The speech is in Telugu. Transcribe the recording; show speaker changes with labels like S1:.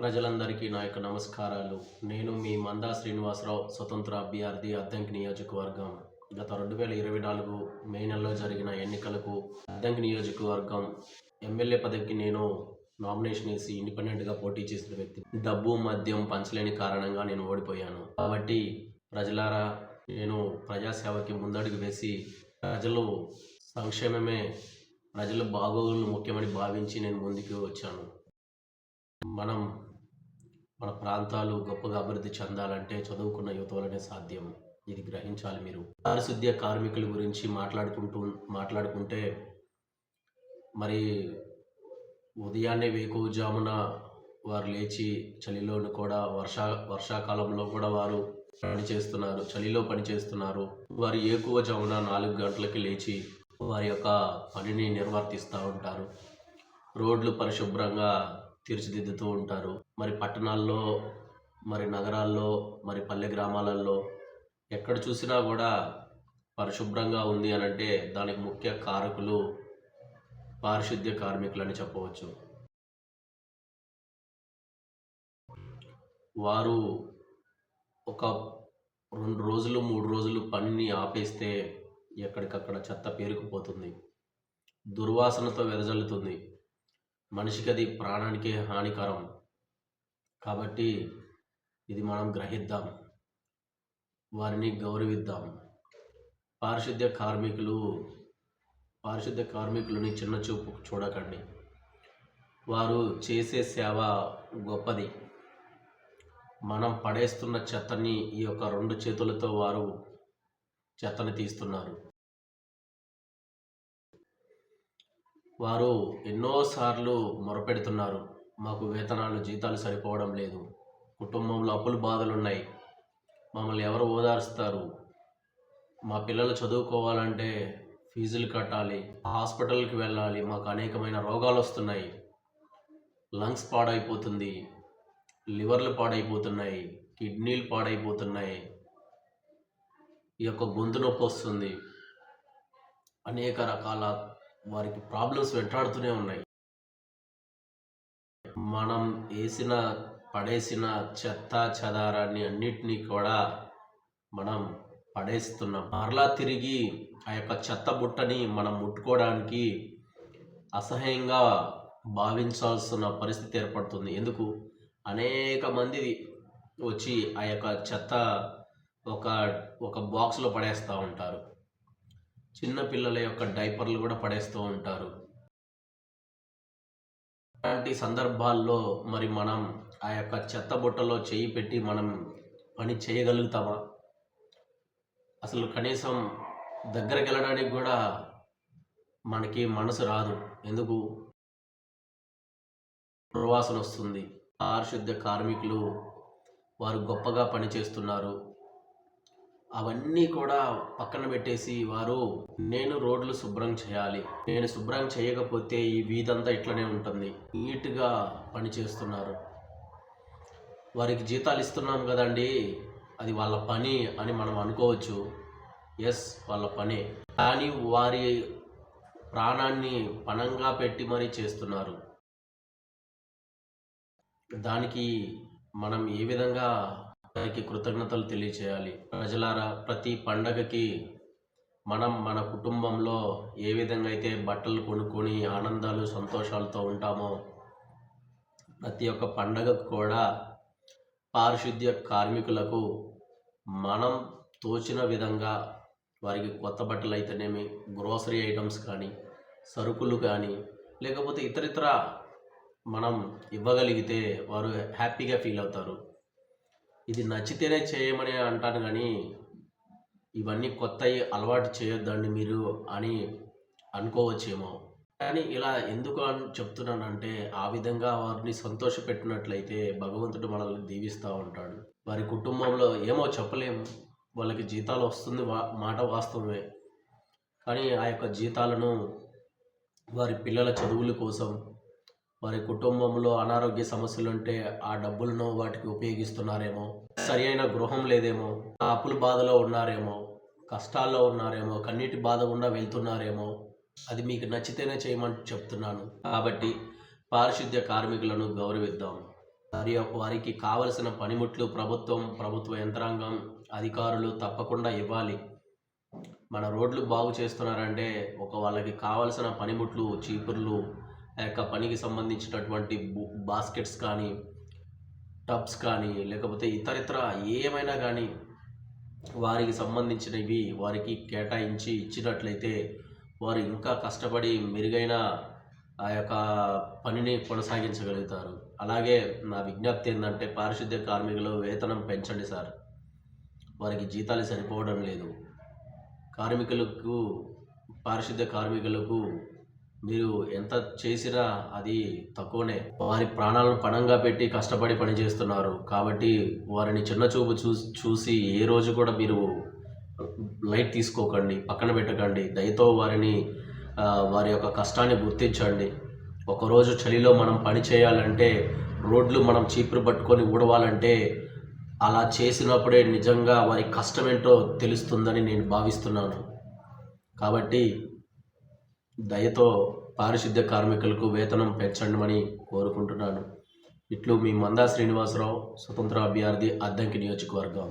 S1: ప్రజలందరికీ నా యొక్క నమస్కారాలు. నేను మీ మందా శ్రీనివాసరావు స్వతంత్ర అభ్యర్థి అద్దంకి నియోజకవర్గం. గత రెండు వేల ఇరవై నాలుగు మే నెలలో జరిగిన ఎన్నికలకు అద్దంకి నియోజకవర్గం ఎమ్మెల్యే పదవికి నేను నామినేషన్ వేసి ఇండిపెండెంట్గా పోటీ చేసిన వ్యక్తి. డబ్బు మద్యం పంచలేని కారణంగా నేను ఓడిపోయాను. కాబట్టి ప్రజలారా నేను ప్రజాసేవకి ముందడుగు వేసి ప్రజలు సంక్షేమమే ప్రజల బాగోగులు ముఖ్యమని భావించి నేను ముందుకు వచ్చాను. మనం మన ప్రాంతాలు గొప్పగా అభివృద్ధి చెందాలంటే చదువుకున్న యువత వలనే సాధ్యం. ఇది గ్రహించాలి మీరు. పారిశుద్ధ్య కార్మికుల గురించి మాట్లాడుకుంటూ మాట్లాడుకుంటే మరి ఉదయాన్నే వేకువజామున వారు లేచి చలిలోను కూడా వర్షా వర్షాకాలంలో కూడా వారు పని చేస్తున్నారు చలిలో పని చేస్తున్నారు. వారు జామున నాలుగు గంటలకి లేచి వారి యొక్క పనిని నిర్వర్తిస్తూ ఉంటారు. రోడ్లు పరిశుభ్రంగా తీర్చిదిద్దుతూ ఉంటారు. మరి పట్టణాల్లో మరి నగరాల్లో మరి పల్లె గ్రామాలలో ఎక్కడ చూసినా కూడా పరిశుభ్రంగా ఉంది అని అంటే దానికి ముఖ్య కారకులు పారిశుద్ధ్య కార్మికులు అని చెప్పవచ్చు. వారు ఒక రెండు రోజులు మూడు రోజులు పనిని ఆపేస్తే ఎక్కడికక్కడ చెత్త పేరుకుపోతుంది. దుర్వాసనతో వెదజల్లుతుంది. మనిషికి అది ప్రాణానికే హానికరం. కాబట్టి ఇది మనం గ్రహిద్దాం. వారిని గౌరవిద్దాం. పారిశుద్ధ్య కార్మికులు పారిశుద్ధ్య కార్మికులని చిన్న చూపు చూడకండి. వారు చేసే సేవ గొప్పది. మనం పడేస్తున్న చెత్తని ఈ యొక్క రెండు చేతులతో వారు చెత్తని తీస్తున్నారు. వారు ఎన్నోసార్లు మొరపెడుతున్నారు. మాకు వేతనాలు జీతాలు సరిపోవడం లేదు. కుటుంబంలో అప్పులు బాధలు ఉన్నాయి మమ్మల్ని ఎవరు ఓదారుస్తారు? మా పిల్లలు చదువుకోవాలంటే ఫీజులు కట్టాలి హాస్పిటల్కి వెళ్ళాలి మాకు అనేకమైన రోగాలు వస్తున్నాయి లంగ్స్ పాడైపోతుంది లివర్లు పాడైపోతున్నాయి కిడ్నీలు పాడైపోతున్నాయి. ఈ యొక్క గొంతు నొప్పి వస్తుంది. అనేక రకాల వారికి ప్రాబ్లమ్స్ వెంటాడుతూనే ఉన్నాయి. మనం వేసిన పడేసిన చెత్త చెదారాన్ని అన్నిటినీ కూడా మనం పడేస్తున్నాం. మరలా తిరిగి ఆ యొక్క చెత్త బుట్టని మనం ముట్టుకోవడానికి అసహ్యంగా భావించాల్సిన పరిస్థితి ఏర్పడుతుంది. ఎందుకు? అనేక మంది వచ్చి ఆ యొక్క చెత్త ఒక ఒక బాక్స్లో పడేస్తూ ఉంటారు. చిన్న పిల్లల యొక్క డైపర్లు కూడా పడేస్తూ ఉంటారు. అలాంటి సందర్భాల్లో మరి మనం ఆ యొక్క చెత్త బుట్టలో చేయి పెట్టి మనం పని చేయగలుగుతామా? అసలు కనీసం దగ్గరికి వెళ్ళడానికి కూడా మనకి మనసు రాదు. ఎందుకు? ప్రవాసన వస్తుంది. పారిశుద్ధ్య కార్మికులు వారు గొప్పగా పనిచేస్తున్నారు. అవన్నీ కూడా పక్కన పెట్టేసి వారు నేను రోడ్లు శుభ్రం చేయాలి. నేను శుభ్రం చేయకపోతే ఈ వీధంతా ఇట్లనే ఉంటుంది. నీట్గా పని చేస్తున్నారు. వారికి జీతాలు ఇస్తున్నాం కదండి. అది వాళ్ళ పని అని మనం అనుకోవచ్చు. ఎస్ వాళ్ళ పనే. కానీ వారి ప్రాణాన్ని పణంగా పెట్టి మరీ చేస్తున్నారు. దానికి మనం ఏ విధంగా వారికి కృతజ్ఞతలు తెలియచేయాలి. ప్రజలారా ప్రతి పండగకి మనం మన కుటుంబంలో ఏ విధంగా అయితే బట్టలు కొనుక్కొని ఆనందాలు సంతోషాలతో ఉంటామో ప్రతి ఒక్క పండగకు కూడా పారిశుద్ధ్య కార్మికులకు మనం తోచిన విధంగా వారికి కొత్త బట్టలు అయితేనేమి గ్రోసరీ ఐటమ్స్ కానీ సరుకులు కానీ లేకపోతే ఇతరితర మనం ఇవ్వగలిగితే వారు హ్యాపీగా ఫీల్ అవుతారు. ఇది నచ్చితేనే చేయమని అంటాను కానీ ఇవన్నీ కొత్తవి అలవాటు చేయొద్దండి మీరు అని అనుకోవచ్చేమో. కానీ ఇలా ఎందుకు అని చెప్తున్నానంటే ఆ విధంగా వారిని సంతోషపెట్టినట్లయితే భగవంతుడు మనల్ని దీవిస్తూ ఉంటాడు. వారి కుటుంబంలో ఏమో చెప్పలేము. వాళ్ళకి జీతాలు వస్తుంది వా మాట వాస్తవమే. కానీ ఆ యొక్క జీతాలను వారి పిల్లల చదువుల కోసం వారి కుటుంబంలో అనారోగ్య సమస్యలు ఉంటే ఆ డబ్బులను వాటికి ఉపయోగిస్తున్నారేమో సరి అయిన గృహం లేదేమో ఆ అప్పుల బాధలో ఉన్నారేమో కష్టాల్లో ఉన్నారేమో కన్నీటి బాధ గుండా వెళ్తున్నారేమో అది మీకు నచ్చితేనే చేయమని చెప్తున్నాను. కాబట్టి పారిశుద్ధ్య కార్మికులను గౌరవిద్దాం. వారి వారికి కావలసిన పనిముట్లు ప్రభుత్వం ప్రభుత్వ యంత్రాంగం అధికారులు తప్పకుండా ఇవ్వాలి. మన రోడ్లు బాగు చేస్తున్నారంటే ఒక వాళ్ళకి కావలసిన పనిముట్లు చీపుర్లు ఆ యొక్క పనికి సంబంధించినటువంటి బు- బాస్కెట్స్ కానీ టబ్స్ కానీ లేకపోతే ఇతరితర ఏమైనా కానీ వారికి సంబంధించినవి వారికి కేటాయించి ఇచ్చినట్లయితే వారు ఇంకా కష్టపడి మెరుగైన ఆ యొక్క పనిని కొనసాగించగలుగుతారు. అలాగే నా విజ్ఞప్తి ఏంటంటే పారిశుద్ధ్య కార్మికులు వేతనం పెంచండి సార్. వారికి జీతాలు సరిపోవడం లేదు. కార్మికులకు పారిశుద్ధ్య కార్మికులకు మీరు ఎంత చేసినా అది తక్కువనే. వారి ప్రాణాలను పణంగా పెట్టి కష్టపడి పని చేస్తున్నారు. కాబట్టి వారిని చిన్న చూపు చూసి చూసి ఏ రోజు కూడా మీరు లైట్ తీసుకోకండి పక్కన పెట్టకండి. దయతో వారిని వారి యొక్క కష్టాన్ని గుర్తించండి. ఒకరోజు చలిలో మనం పని చేయాలంటే రోడ్లు మనం చీపురు పట్టుకొని ఊడవాలంటే అలా చేసినప్పుడే నిజంగా వారి కష్టమేంటో తెలుస్తుందని నేను భావిస్తున్నాను. కాబట్టి దయతో పారిశుద్ధ్య కార్మికులకు వేతనం పెంచండమని కోరుకుంటున్నాను. ఇట్లు మీ మందా శ్రీనివాసరావు స్వతంత్ర అభ్యర్థి అద్దంకి నియోజకవర్గం.